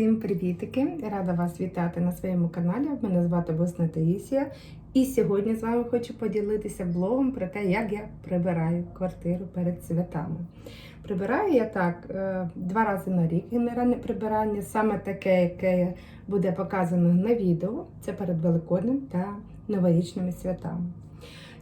Всім привітики! Рада вас вітати на своєму каналі. Мене звати Босна Таїсія. І сьогодні з вами хочу поділитися блогом про те, як я прибираю квартиру перед святами. Прибираю я так е, два рази на рік генеральне прибирання, саме таке, яке буде показано на відео. Це перед Великоднем та новорічними святами.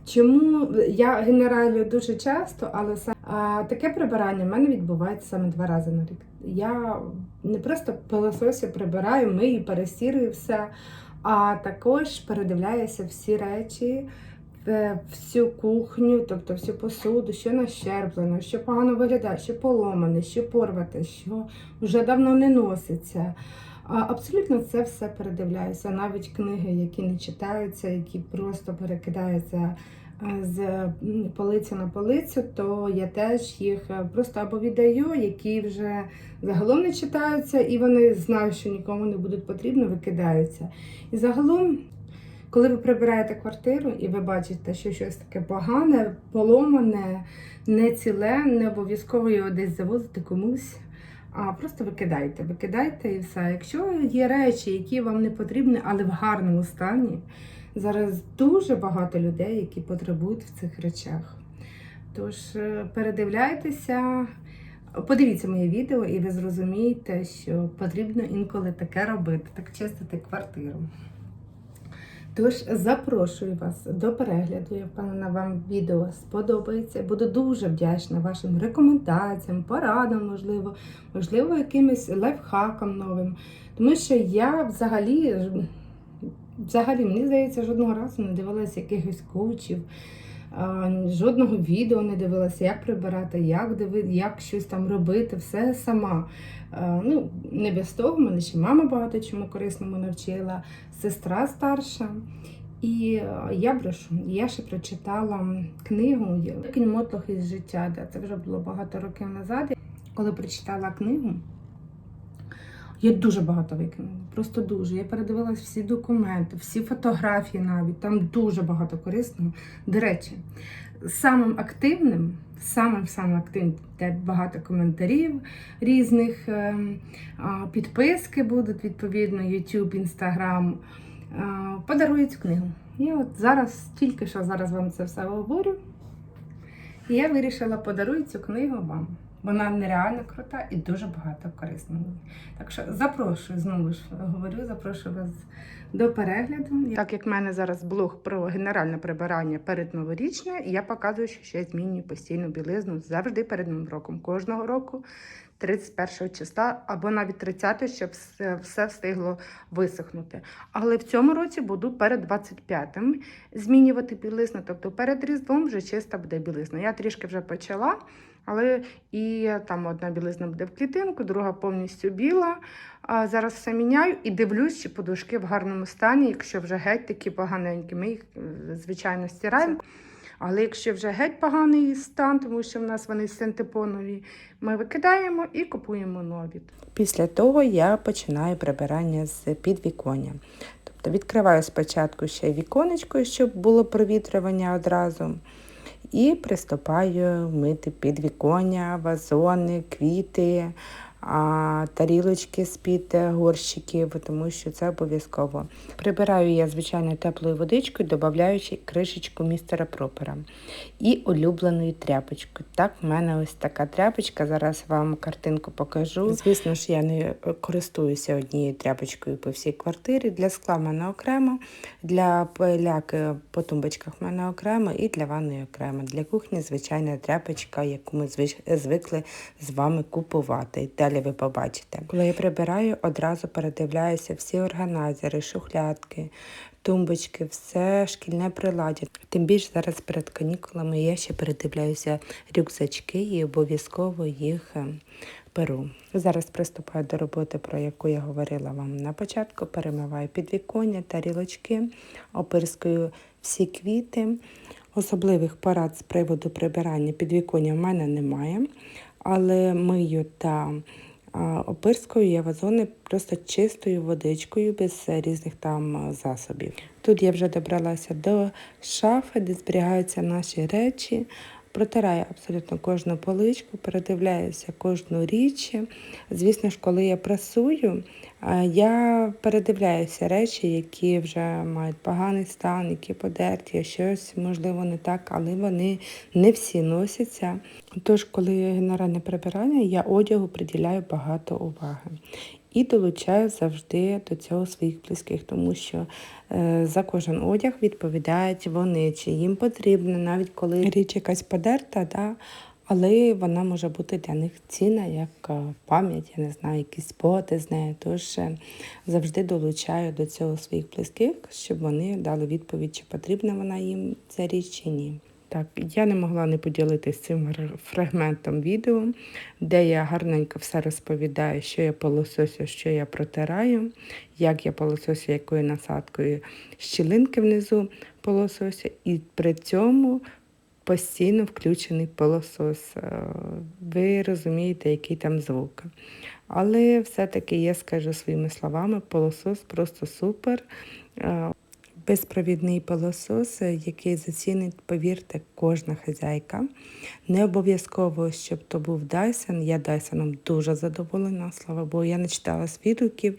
Чому я генералю дуже часто, але сам- а, таке прибирання в мене відбувається саме два рази на рік. Я не просто пилососю прибираю, мию, пересірую все, а також передивляюся всі речі, е, всю кухню, тобто всю посуду, що нащерблено, що погано виглядає, що поломане, що порвате, що вже давно не носиться. Абсолютно це все передивляюся. Навіть книги, які не читаються, які просто перекидаються е, з полиці на полицю, то я теж їх е, просто або віддаю, які вже загалом не читаються, і вони знають, що нікому не будуть потрібні, викидаються. І загалом, коли ви прибираєте квартиру і ви бачите, що щось таке погане, поломане, не ціле, не обов'язково його десь завозити комусь. А просто викидайте, викидайте і все. Якщо є речі, які вам не потрібні, але в гарному стані, зараз дуже багато людей, які потребують в цих речах. Тож е, передивляйтеся, подивіться моє відео, і ви зрозумієте, що потрібно інколи таке робити, так чистити квартиру. Тож запрошую вас до перегляду. Я впевнена, вам відео сподобається. Буду дуже вдячна вашим рекомендаціям, порадам, можливо, можливо, якимось лайфхакам новим. Тому що я взагалі, взагалі, мені здається, жодного разу не дивилася якихось коучів. Жодного відео не дивилася, як прибирати, як диви, як щось там робити, все сама. Ну, не без того, мене ще мама багато чому корисному навчила, сестра старша. І я брешу, я ще прочитала книгу Кінь мотлох із життя. Да, це вже було багато років назад. Коли прочитала книгу, я дуже багато викинула. Просто дуже. Я передивилась всі документи, всі фотографії навіть. Там дуже багато корисного. До речі, самим активним, самим самим активним, де багато коментарів різних, ем, підписки будуть, відповідно, YouTube, Instagram. Подарую цю книгу. І от зараз, тільки що зараз вам це все говорю. І я вирішила подарую цю книгу вам. Вона нереально крута і дуже багато корисного. Так що запрошую, знову ж говорю, запрошую вас до перегляду. Так як в мене зараз блог про генеральне прибирання перед новорічне, я показую, що ще змінюю постійну білизну завжди перед новим роком. Кожного року 31 числа або навіть 30, щоб все, встигло висохнути. Але в цьому році буду перед 25-м змінювати білизну, тобто перед Різдвом вже чиста буде білизна. Я трішки вже почала. Але і там одна білизна буде в клітинку, друга повністю біла. А зараз все міняю і дивлюсь, чи подушки в гарному стані. Якщо вже геть такі поганенькі, ми їх, е, звичайно, стираємо. Але якщо вже геть поганий стан, тому що в нас вони синтепонові, ми викидаємо і купуємо нові. Після того я починаю прибирання з підвіконня. Тобто відкриваю спочатку ще віконечко, щоб було провітрювання одразу. І приступаю мити підвіконня, вазони, квіти, тарілочки з-під горщиків, тому що це обов'язково. Прибираю я, звичайно, теплою водичкою, додаючи кришечку містера пропера і улюбленою тряпочкою. Так, в мене ось така тряпочка. Зараз вам картинку покажу. Звісно ж, я не користуюся однією тряпочкою по всій квартирі. Для скла в мене окремо, для пиляки по тумбочках в мене окремо і для ванної окремо. Для кухні звичайна тряпочка, яку ми звикли з вами купувати. Далі ви побачите. Коли я прибираю, одразу передивляюся всі органайзери, шухлядки, тумбочки, все шкільне приладдя. Тим більше зараз перед канікулами я ще передивляюся рюкзачки і обов'язково їх е, беру. Зараз приступаю до роботи, про яку я говорила вам на початку. Перемиваю підвіконня, тарілочки, опирскую всі квіти. Особливих порад з приводу прибирання підвіконня в мене немає, але мию та опирскою я вазони просто чистою водичкою, без різних там засобів. Тут я вже добралася до шафи, де зберігаються наші речі. Протираю абсолютно кожну поличку, передивляюся кожну річ. Звісно ж, коли я прасую, я передивляюся речі, які вже мають поганий стан, які подерті, щось можливо не так, але вони не всі носяться. Тож, коли генеральне прибирання, я одягу приділяю багато уваги. І долучаю завжди до цього своїх близьких, тому що е, за кожен одяг відповідають вони, чи їм потрібно, навіть коли річ якась подерта, да, але вона може бути для них цінна, як е, пам'ять, я не знаю, якісь спогади з нею. Тож е, завжди долучаю до цього своїх близьких, щоб вони дали відповідь, чи потрібна вона їм ця річ чи ні. Так, я не могла не поділитися цим фрагментом відео, де я гарненько все розповідаю, що я полососю, що я протираю, як я полососю, якою насадкою щілинки внизу полососю, і при цьому постійно включений пилосос. Е, Ви розумієте, який там звук. Але все-таки я скажу своїми словами, пилосос просто супер. Е, Безпровідний пилосос, е, який зацінить, повірте, кожна хазяйка. Не обов'язково, щоб то був Dyson. Я Dyson дуже задоволена, слава Богу. Я не читала відгуків.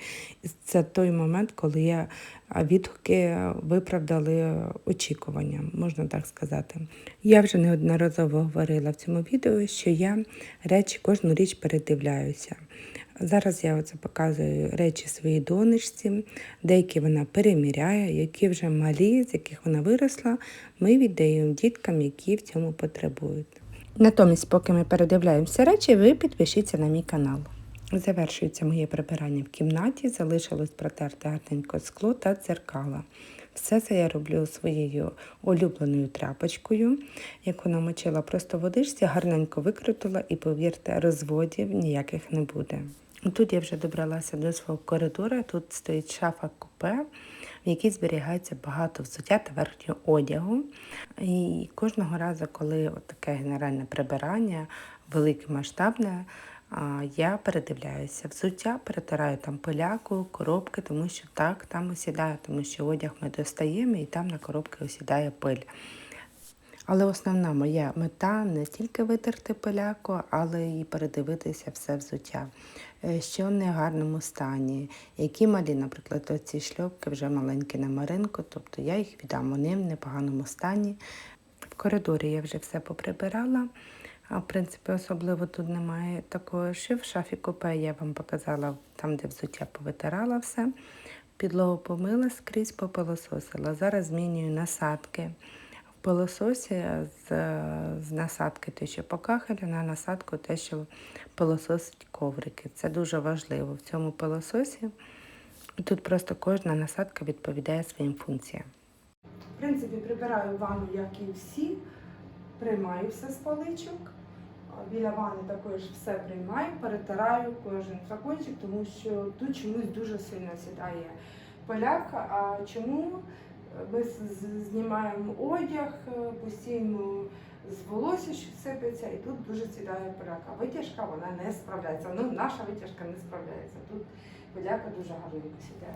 Це той момент, коли я відгуки виправдали очікування, можна так сказати. Я вже неодноразово говорила в цьому відео, що я речі, кожну річ передивляюся. Зараз я оце показую речі своїй донечці, деякі вона переміряє, які вже малі, з яких вона виросла, ми віддаємо діткам, які в цьому потребують. Натомість, поки ми передивляємося речі, ви підпишіться на мій канал. Завершується моє прибирання в кімнаті, залишилось протерти гарненько скло та дзеркала. Все це я роблю своєю улюбленою тряпочкою, яку намочила просто водичці, гарненько викрутила і, повірте, розводів ніяких не буде. Тут я вже добралася до свого коридора. Тут стоїть шафа купе, в якій зберігається багато взуття та верхнього одягу. І кожного разу, коли таке генеральне прибирання, велике масштабне, я передивляюся взуття, перетираю там пиляку, коробки, тому що так там осідає, тому що одяг ми достаємо і там на коробки осідає пиль. Але основна моя мета не тільки витерти пиляку, але і передивитися все взуття, Е, що в негарному стані, які малі, наприклад, оці шльопки вже маленькі на маринку, тобто я їх віддам, вони в непоганому стані. В коридорі я вже все поприбирала. А в принципі, особливо тут немає такого, що в шафі купе я вам показала там, де взуття повитирала все. Підлогу помила скрізь попилососила. Зараз змінюю насадки. Пилососі з, з насадки те, що по кахелю, на насадку те, що пилососить коврики. Це дуже важливо в цьому пилососі. Тут просто кожна насадка відповідає своїм функціям. В принципі, прибираю ванну, як і всі. Приймаю все з поличок. Біля ванни також все приймаю, перетираю кожен флакончик, тому що тут чомусь дуже сильно сідає поляк. А чому ми знімаємо одяг е, постійно з волосся, що сипеться, і тут дуже сідає поляк. А витяжка вона не справляється. Ну, наша витяжка не справляється. Тут поляка дуже гарненько сідає.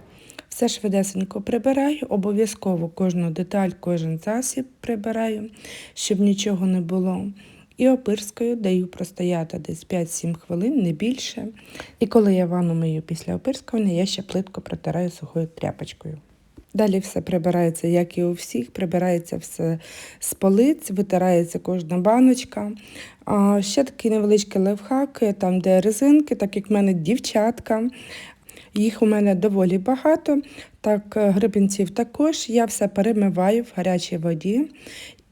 Все швидесенько прибираю, обов'язково кожну деталь, кожен засіб прибираю, щоб нічого не було. І опирскою даю простояти десь 5-7 хвилин, не більше. І коли я ванну мию після опирскування, я ще плитко протираю сухою тряпочкою. Далі все прибирається, як і у всіх, прибирається все з полиць, витирається кожна баночка. А ще такий невеличкий лайфхак, там де резинки, так як в мене дівчатка. Їх у мене доволі багато. Так, е, гребінців також. Я все перемиваю в гарячій воді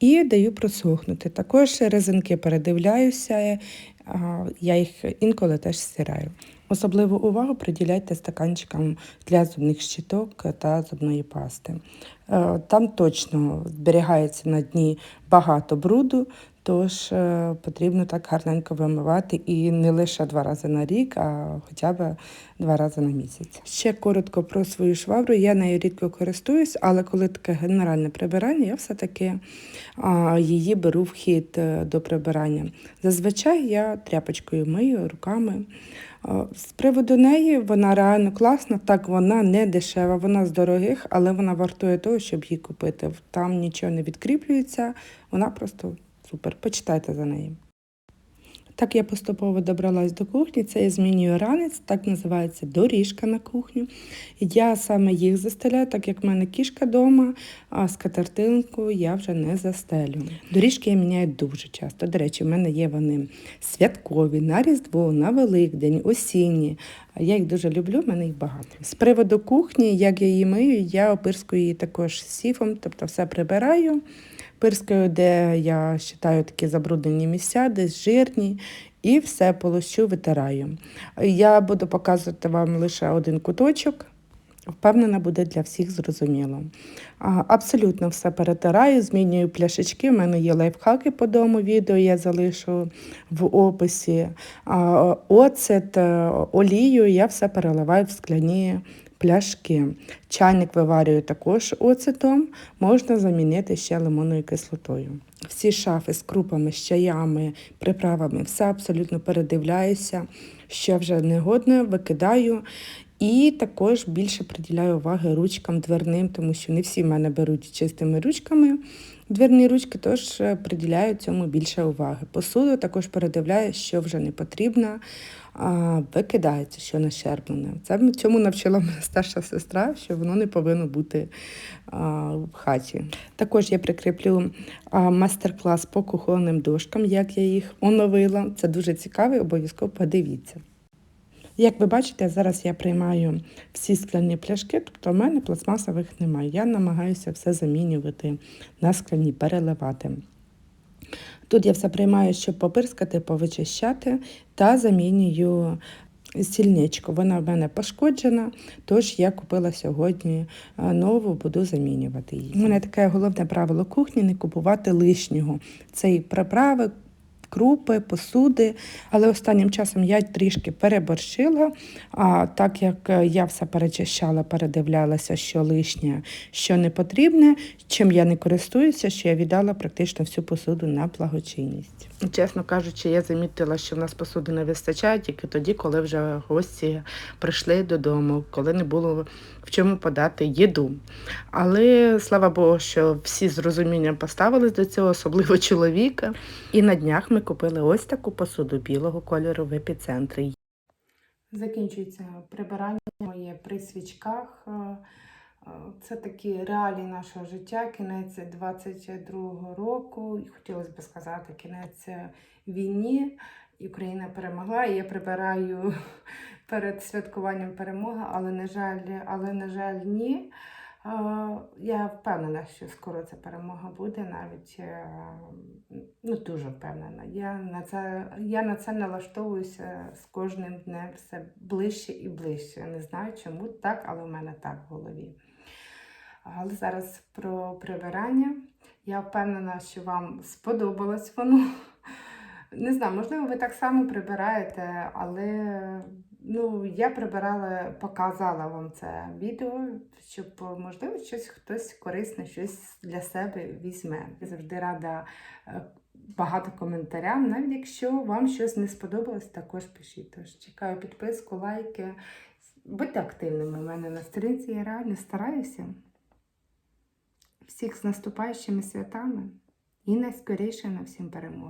і даю просохнути. Також резинки передивляюся, я їх інколи теж стираю. Особливу увагу приділяйте стаканчикам для зубних щиток та зубної пасти. Е, Там точно зберігається на дні багато бруду, тож е, потрібно так гарненько вимивати і не лише два рази на рік, а хоча б два рази на місяць. Ще коротко про свою швабру. Я нею рідко користуюсь, але коли таке генеральне прибирання, я все-таки її беру в хід е, до прибирання. Зазвичай я тряпочкою мию руками. З приводу неї вона реально класна, так вона не дешева, вона з дорогих, але вона вартує того, щоб її купити. Там нічого не відкріплюється, вона просто супер. Почитайте за нею. Так я поступово добралась до кухні. Це я змінюю ранець, так називається доріжка на кухню. Я саме їх застеляю, так як в мене кішка вдома, а скатертинку я вже не застелю. Доріжки я міняю дуже часто. До речі, в мене є вони святкові, на Різдво, на Великдень, осінні. Я їх дуже люблю, в мене їх багато. З приводу кухні, як я її мию, я опирскую її також сіфом, тобто все прибираю. Пирскаю, де я вважаю такі забруднені місця, десь жирні, і все полощу, витираю. Я буду показувати вам лише один куточок. Впевнена, буде для всіх зрозуміло. Абсолютно все перетираю, змінюю пляшечки. У мене є лайфхаки по дому, відео я залишу в описі. Оцет, е, олію я все переливаю в скляні пляшки. Чайник виварюю також оцетом, можна замінити ще лимонною кислотою. Всі шафи з крупами, з чаями, приправами, все абсолютно передивляюся, що вже негодне, викидаю. І також більше приділяю уваги ручкам дверним, тому що не всі в мене беруть чистими ручками. Двірні ручки тож е, приділяю цьому більше уваги. Посуду також передивляю, що вже не потрібно, викидається, що нащерблене. Це цьому навчила мене старша сестра, що воно не повинно бути а, в хаті. Також я прикріплю а, майстер-клас по кухонним дошкам, як я їх оновила. Це дуже цікаво, обов'язково подивіться. Як ви бачите, зараз я приймаю всі скляні пляшки, тобто в мене пластмасових немає. Я намагаюся все замінювати на скляні, переливати. Тут я все приймаю, щоб попирскати, повичищати та замінюю стільничку. Вона в мене пошкоджена, тож я купила сьогодні нову, буду замінювати її. У мене таке головне правило кухні не купувати лишнього. Це і приправи, крупи, посуди. Але останнім часом я трішки переборщила. А так як е, я все перечищала, передивлялася, що лишнє, що не потрібне, чим я не користуюся, що я віддала практично всю посуду на благочинність. Чесно кажучи, я замітила, що в нас посуди не вистачає тільки тоді, коли вже гості прийшли додому, коли не було в чому подати їду. Але слава Богу, що всі з розумінням поставились до цього, особливо чоловіка. І на днях ми купили ось таку посуду білого кольору в епіцентрі. Закінчується прибирання моє при свічках. Це такі реалії нашого життя, кінець 22-го року. І хотілося б сказати, кінець війні. Україна перемогла. І я прибираю перед святкуванням перемоги, але на жаль, але на жаль, ні. Я впевнена, що скоро ця перемога буде, навіть е, ну, дуже впевнена. Я на це, я на це налаштовуюся з кожним днем все ближче і ближче. Не знаю, чому так, але в мене так в голові. Але зараз про прибирання. Я впевнена, що вам сподобалось воно. Не знаю, можливо, ви так само прибираєте, але ну, я прибирала, показала вам це відео, щоб, можливо, щось хтось корисне, щось для себе візьме. Я завжди рада е, багато коментарям, навіть якщо вам щось не сподобалось, також пишіть. Тож чекаю підписку, лайки. Будьте активними у мене на сторінці, я реально стараюся. Всіх з наступаючими святами і найскоріше на всім перемоги.